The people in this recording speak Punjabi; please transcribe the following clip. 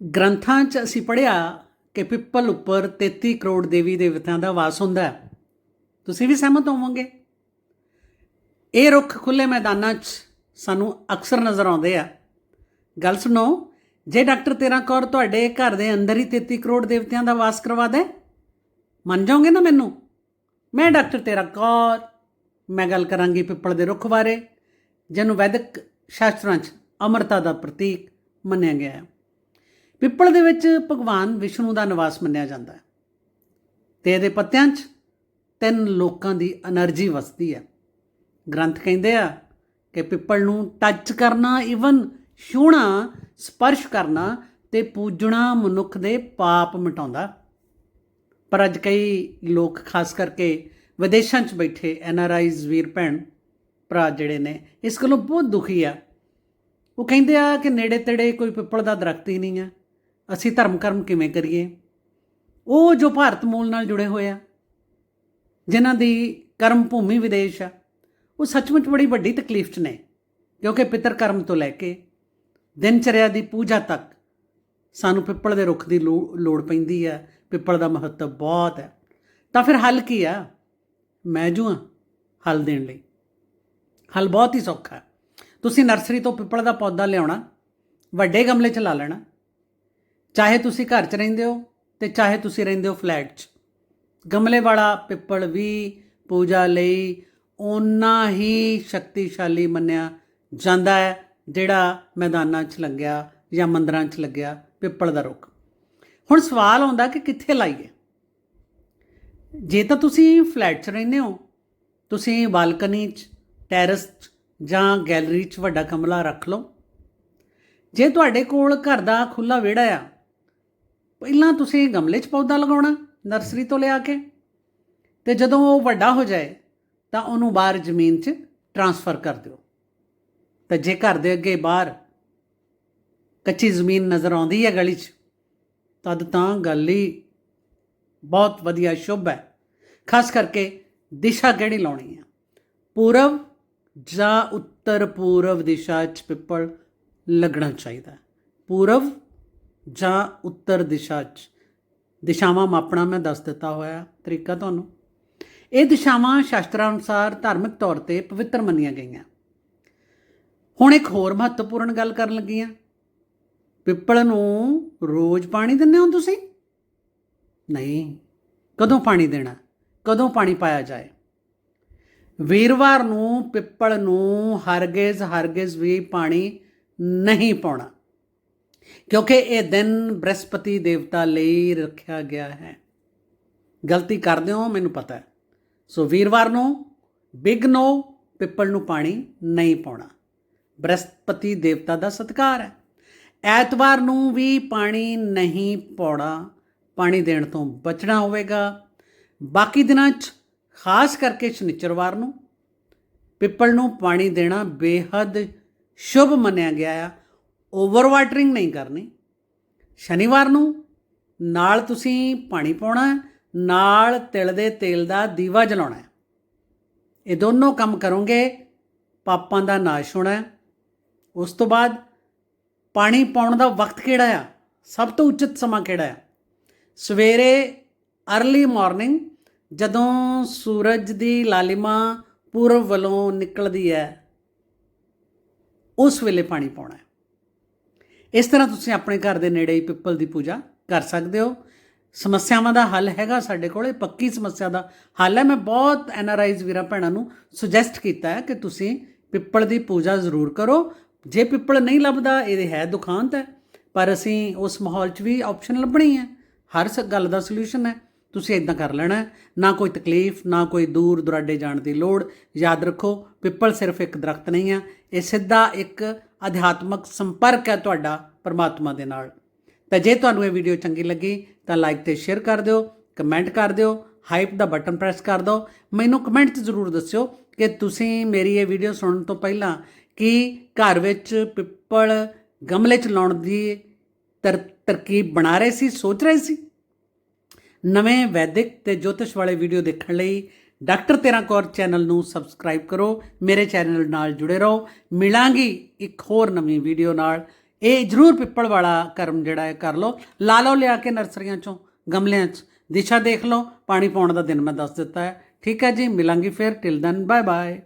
ਗ੍ਰੰਥਾਂ 'ਚ ਅਸੀਂ ਪੜ੍ਹਿਆ ਕਿ ਪਿੱਪਲ ਉੱਪਰ 33 ਕਰੋੜ ਦੇਵੀ ਦੇਵਤਿਆਂ ਦਾ ਵਾਸ ਹੁੰਦਾ ਤੁਸੀਂ ਵੀ ਸਹਿਮਤ ਹੋਵੋਗੇ? ਇਹ ਰੁੱਖ ਖੁੱਲੇ ਮੈਦਾਨਾਂ 'ਚ ਸਾਨੂੰ ਅਕਸਰ ਨਜ਼ਰ ਆਉਂਦੇ ਆ। ਗੱਲ ਸੁਣੋ, ਜੇ ਡਾਕਟਰ ਤੇਰਾ ਕੌਰ ਤੁਹਾਡੇ ਘਰ ਦੇ ਅੰਦਰ ਹੀ 33 ਕਰੋੜ ਦੇਵਤਿਆਂ ਦਾ ਵਾਸ ਕਰਵਾ ਦੇ, ਮੰਨ ਜਾਓਗੇ ਨਾ ਮੈਨੂੰ? ਮੈਂ ਡਾਕਟਰ ਤੇਰਾ ਕੌਰ, ਮੈਂ ਗੱਲ ਕਰਾਂਗੀ ਪਿੱਪਲ ਦੇ ਰੁੱਖ ਬਾਰੇ, ਜਿਹਨੂੰ ਵੈਦਿਕ ਸ਼ਾਸਤਰਾਂ 'ਚ ਅਮਰਤਾ ਦਾ ਪ੍ਰਤੀਕ ਮੰਨਿਆ ਗਿਆ ਹੈ। ਪਿੱਪਲ ਦੇ ਵਿੱਚ ਭਗਵਾਨ ਵਿਸ਼ਨੂੰ ਦਾ ਨਿਵਾਸ ਮੰਨਿਆ ਜਾਂਦਾ ਹੈ। ਤੇ ਇਹਦੇ ਪੱਤਿਆਂ 'ਚ ਤਿੰਨ ਲੋਕਾਂ ਦੀ એનર્ਜੀ ਵਸਦੀ ਹੈ। ਗ੍ਰੰਥ ਕਹਿੰਦੇ ਆ ਕਿ ਪਿੱਪਲ ਨੂੰ ਟੱਚ ਕਰਨਾ ਇਵਨ ਛੂਣਾ ਸਪਰਸ਼ ਕਰਨਾ ਤੇ ਪੂਜਣਾ ਮਨੁੱਖ ਦੇ ਪਾਪ ਮਿਟਾਉਂਦਾ। ਪਰ ਅੱਜ ਕਈ ਲੋਕ ਖਾਸ ਕਰਕੇ ਵਿਦੇਸ਼ਾਂ 'ਚ ਬੈਠੇ ਐਨ ਆਰ ਆਈਜ਼ ਵੀਰ ਭੈਣ, ਭਰਾ ਜਿਹੜੇ ਨੇ, ਇਸ ਕੋਲੋਂ ਬਹੁਤ ਦੁਖੀ ਆ। ਉਹ ਕਹਿੰਦੇ ਆ ਕਿ ਨੇੜੇ ਤੇੜੇ ਕੋਈ ਪਿੱਪਲ ਦਾ ਦਰਖਤ ਹੀ ਨਹੀਂ ਆ ਅਸੀਂ ਧਰਮ ਕਰਮ ਕਿਵੇਂ ਕਰੀਏ? ਉਹ ਜੋ ਭਾਰਤ ਮੂਲ ਨਾਲ ਜੁੜੇ ਹੋਏ ਆ, ਜਿਨ੍ਹਾਂ ਦੀ ਕਰਮ ਭੂਮੀ ਵਿਦੇਸ਼ ਆ, ਉਹ ਸੱਚਮੁੱਚ ਬੜੀ ਵੱਡੀ ਤਕਲੀਫ 'ਚ ਨੇ, ਕਿਉਂਕਿ ਪਿਤਰ ਕਰਮ ਤੋਂ ਲੈ ਕੇ ਦਿਨਚਰਿਆ ਦੀ ਪੂਜਾ ਤੱਕ ਸਾਨੂੰ ਪਿੱਪਲ ਦੇ ਰੁੱਖ ਦੀ ਲੋ- ਲੋੜ ਪੈਂਦੀ ਆ, ਪਿੱਪਲ ਦਾ ਮਹੱਤਵ ਬਹੁਤ ਹੈ ਤਾਂ ਫਿਰ ਹੱਲ ਕੀ ਆ? ਮੈਂ ਜੂ ਹਾਂ ਹੱਲ ਦੇਣ ਲਈ। ਹੱਲ ਬਹੁਤ ਹੀ ਸੌਖਾ। ਤੁਸੀਂ ਨਰਸਰੀ ਤੋਂ ਪਿੱਪਲ ਦਾ ਪੌਦਾ ਲਿਆਉਣਾ, ਵੱਡੇ ਗਮਲੇ 'ਚ ਲਾ ਲੈਣਾ ਚਾਹੇ ਤੁਸੀਂ ਘਰ 'ਚ ਰਹਿੰਦੇ ਹੋ ਤੇ ਚਾਹੇ ਤੁਸੀਂ ਰਹਿੰਦੇ ਹੋ ਫਲੈਟ 'ਚ। ਗਮਲੇ ਵਾਲਾ ਪਿੱਪਲ ਵੀ ਪੂਜਾ ਲਈ ਓਨਾ ਹੀ ਸ਼ਕਤੀਸ਼ਾਲੀ ਮੰਨਿਆ ਜਾਂਦਾ ਹੈ, ਜਿਹੜਾ ਮੈਦਾਨਾਂ 'ਚ ਲੱਗਿਆ ਜਾਂ ਮੰਦਰਾਂ 'ਚ ਲੱਗਿਆ ਪਿੱਪਲ ਦਾ ਰੁੱਖ। ਹੁਣ ਸਵਾਲ ਆਉਂਦਾ ਕਿ ਕਿੱਥੇ ਲਾਈਏ? ਜੇ ਤਾਂ ਤੁਸੀਂ ਫਲੈਟ 'ਚ ਰਹਿੰਦੇ ਹੋ, ਤੁਸੀਂ ਬਾਲਕਨੀ 'ਚ, ਟੈਰਸ 'ਚ ਜਾਂ ਗੈਲਰੀ 'ਚ ਵੱਡਾ ਗਮਲਾ ਰੱਖ ਲਓ। ਜੇ ਤੁਹਾਡੇ ਕੋਲ ਘਰ ਦਾ ਖੁੱਲਾ ਵਿਹੜਾ ਆ ਪਹਿਲਾਂ ਤੁਸੀਂ ਗਮਲੇ 'ਚ ਪੌਦਾ ਲਗਾਉਣਾ, ਨਰਸਰੀ ਤੋਂ ਲਿਆ ਕੇ। ਤੇ ਜਦੋਂ ਉਹ ਵੱਡਾ ਹੋ ਜਾਏ, ਤਾਂ ਉਹਨੂੰ ਬਾਹਰ ਜ਼ਮੀਨ 'ਚ ਟਰਾਂਸਫਰ ਕਰ ਦਿਓ। ਤਾਂ ਜੇ ਘਰ ਦੇ ਅੱਗੇ ਬਾਹਰ ਕੱਚੀ ਜ਼ਮੀਨ ਨਜ਼ਰ ਆਉਂਦੀ ਹੈ ਗਲੀ 'ਚ, ਤਦ ਤਾਂ ਗੱਲ ਹੀ ਬਹੁਤ ਵਧੀਆ ਸ਼ੁਭ ਹੈ। ਖਾਸ ਕਰਕੇ ਦਿਸ਼ਾ ਕਿਹੜੀ ਲਾਉਣੀ ਹੈ? ਪੂਰਬ ਜਾਂ ਉੱਤਰ ਪੂਰਬ ਦਿਸ਼ਾ 'ਚ ਪਿੱਪਲ ਲੱਗਣਾ ਚਾਹੀਦਾ ਪੂਰਬ ਜਾਂ ਉੱਤਰ ਦਿਸ਼ਾ 'ਚ। ਦਿਸ਼ਾਵਾਂ ਮਾਪਣਾ ਮੈਂ ਦੱਸ ਦਿੱਤਾ ਹੋਇਆ ਤਰੀਕਾ ਤੁਹਾਨੂੰ। ਇਹ ਦਿਸ਼ਾਵਾਂ ਸ਼ਾਸਤਰਾਂ ਅਨੁਸਾਰ ਧਾਰਮਿਕ ਤੌਰ ਤੇ ਪਵਿੱਤਰ ਮੰਨੀਆਂ ਗਈਆਂ। ਹੁਣ ਇੱਕ ਹੋਰ ਮਹੱਤਵਪੂਰਨ ਗੱਲ ਕਰਨ ਲੱਗੀ ਹਾਂ। ਪਿੱਪਲ ਨੂੰ ਰੋਜ਼ ਪਾਣੀ ਦਿੰਦੇ ਹੋ ਤੁਸੀਂ? ਨਹੀਂ। ਕਦੋਂ ਪਾਣੀ ਦੇਣਾ? ਕਦੋਂ ਪਾਣੀ ਪਾਇਆ ਜਾਏ? ਵੀਰਵਾਰ ਨੂੰ ਪਿੱਪਲ ਨੂੰ ਹਰਗਿਜ਼ ਹਰਗਿਜ਼ ਵੀ ਪਾਣੀ ਨਹੀਂ ਪਾਉਣਾ। ਕਿਉਂਕਿ ਇਹ ਦਿਨ ਬ੍ਰਹਸਪਤੀ ਦੇਵਤਾ ਲਈ ਰੱਖਿਆ ਗਿਆ ਹੈ। ਗਲਤੀ ਕਰਦੇ ਹੋ, ਮੈਨੂੰ ਪਤਾ ਹੈ। ਸੋ ਵੀਰਵਾਰ ਨੂੰ ਬਿਗ ਨੋ, ਪਿੱਪਲ ਨੂੰ ਪਾਣੀ ਨਹੀਂ ਪਾਉਣਾ। ਬ੍ਰਹਸਪਤੀ ਦੇਵਤਾ ਦਾ ਸਤਿਕਾਰ ਹੈ। ਐਤਵਾਰ ਨੂੰ ਵੀ ਪਾਣੀ ਨਹੀਂ ਪਾਉਣਾ, ਪਾਣੀ ਦੇਣ ਤੋਂ ਬਚਣਾ ਹੋਵੇਗਾ। ਬਾਕੀ ਦਿਨਾਂ 'ਚ, ਖਾਸ ਕਰਕੇ ਸ਼ਨੀਚਰਵਾਰ ਨੂੰ, ਪਿੱਪਲ ਨੂੰ ਪਾਣੀ ਦੇਣਾ ਬੇਹੱਦ ਸ਼ੁਭ ਮੰਨਿਆ ਗਿਆ ਆ। ਓਵਰ ਵਾਟਰਿੰਗ ਨਹੀਂ ਕਰਨੀ। ਸ਼ਨੀਵਾਰ ਨੂੰ ਨਾਲ ਤੁਸੀਂ ਪਾਣੀ ਪਾਉਣਾ, ਨਾਲ ਤਿਲ ਦੇ ਤੇਲ ਦਾ ਦੀਵਾ ਜਲਾਉਣਾ ਇਹ ਦੋਨੋਂ ਕੰਮ ਕਰੋਗੇ, ਪਾਪਾਂ ਦਾ ਨਾਸ਼ ਹੋਣਾ ਉਸ ਤੋਂ ਬਾਅਦ ਪਾਣੀ ਪਾਉਣ ਦਾ ਵਕਤ ਕਿਹੜਾ ਆ? ਸਭ ਤੋਂ ਉਚਿਤ ਸਮਾਂ ਕਿਹੜਾ ਆ? ਸਵੇਰੇ अर्ਲੀ ਮਾਰਨਿੰਗ ਜਦੋਂ ਸੂਰਜ ਦੀ ਲਾਲਿਮਾ ਪੂਰਬ ਵੱਲੋਂ ਨਿਕਲਦੀ ਹੈ, ਉਸ ਵੇਲੇ ਪਾਣੀ ਪਾਉਣਾ ਇਸ ਤਰ੍ਹਾਂ ਤੁਸੀਂ ਆਪਣੇ ਘਰ ਦੇ ਨੇੜੇ ਹੀ ਪਿੱਪਲ ਦੀ ਪੂਜਾ ਕਰ ਸਕਦੇ ਹੋ। ਸਮੱਸਿਆਵਾਂ ਦਾ ਹੱਲ ਹੈਗਾ ਸਾਡੇ ਕੋਲ ਇਹ ਪੱਕੀ ਸਮੱਸਿਆ ਦਾ ਹੱਲ ਹੈ। ਮੈਂ ਬਹੁਤ ਐੱਨ ਆਰ ਆਈਜ਼ ਵੀਰਾਂ ਭੈਣਾਂ ਨੂੰ ਸੁਜੈਸਟ ਕੀਤਾ ਹੈ ਕਿ ਤੁਸੀਂ ਪਿੱਪਲ ਦੀ ਪੂਜਾ ਜ਼ਰੂਰ ਕਰੋ। ਜੇ ਪਿੱਪਲ ਨਹੀਂ ਲੱਭਦਾ ਇਹਦੇ ਹੈ ਦੁਖਾਂਤ ਹੈ। ਪਰ ਅਸੀਂ ਉਸ ਮਾਹੌਲ 'ਚ ਵੀ ਆਪਸ਼ਨ ਲੱਭਣੀ ਹੈ। ਹਰ ਸ, ਗੱਲ ਦਾ ਸੋਲੂਸ਼ਨ ਹੈ। ਤੁਸੀਂ ਇਦਾਂ ਕਰ ਲੈਣਾ ਨਾ ਕੋਈ ਤਕਲੀਫ, ਨਾ ਕੋਈ ਦੂਰ ਦੁਰਾਡੇ ਜਾਣ ਦੀ ਲੋੜ। ਯਾਦ ਰੱਖੋ, ਪਿੱਪਲ ਸਿਰਫ ਇੱਕ ਦਰਖਤ ਨਹੀਂ ਹੈ। ਇਹ ਸਿੱਧਾ ਇੱਕ ਅਧਿਆਤਮਕ ਸੰਪਰਕ ਹੈ ਤੁਹਾਡਾ ਪਰਮਾਤਮਾ ਦੇ ਨਾਲ। ਤਾਂ ਜੇ ਤੁਹਾਨੂੰ ਇਹ ਵੀਡੀਓ ਚੰਗੀ ਲੱਗੀ, ਤਾਂ ਲਾਈਕ ਤੇ ਸ਼ੇਅਰ ਕਰ ਦਿਓ ਕਮੈਂਟ ਕਰ ਦਿਓ ਹਾਈਪ ਦਾ ਬਟਨ ਪ੍ਰੈਸ ਕਰ ਦਿਓ। ਮੈਨੂੰ ਕਮੈਂਟ 'ਚ ਜ਼ਰੂਰ ਦੱਸਿਓ ਕਿ ਤੁਸੀਂ ਮੇਰੀ ਇਹ ਵੀਡੀਓ ਸੁਣਨ ਤੋਂ ਪਹਿਲਾਂ ਕੀ ਘਰ ਵਿੱਚ ਪਿੱਪਲ ਗਮਲੇ 'ਚ ਲਾਉਣ ਦੀ ਤਰ, ਤਰਕੀਬ ਬਣਾ ਰਹੇ ਸੀ, ਸੋਚ ਰਹੇ ਸੀ? ਨਵੇਂ ਵੈਦਿਕ ਤੇ ਜੋਤਿਸ਼ ਵਾਲੇ ਵੀਡੀਓ ਦੇਖਣ ਲਈ ਡਾਕਟਰ ਤੇਰਾ ਕੌਰ ਚੈਨਲ ਨੂੰ ਸਬਸਕ੍ਰਾਈਬ ਕਰੋ, ਮੇਰੇ ਚੈਨਲ ਨਾਲ ਜੁੜੇ ਰਹੋ। ਮਿਲਾਂਗੀ ਇੱਕ ਹੋਰ ਨਵੀਂ ਵੀਡੀਓ ਨਾਲ। ਇਹ ਜ਼ਰੂਰ ਪਿੱਪਲ ਵਾਲਾ ਕਰਮ ਜਿਹੜਾ ਹੈ, ਕਰ ਲਓ। ਲਾ ਲਓ ਲਿਆ ਕੇ ਨਰਸਰੀਆਂ ਚੋਂ, ਗਮਲਿਆਂ 'ਚ। ਦਿਸ਼ਾ ਦੇਖ ਲਓ, ਪਾਣੀ ਪਾਉਣ ਦਾ ਦਿਨ ਮੈਂ ਦੱਸ ਦਿੱਤਾ ਹੈ। ਠੀਕ ਹੈ ਜੀ, ਮਿਲਾਂਗੀ ਫਿਰ। Till ਦਨ bye bye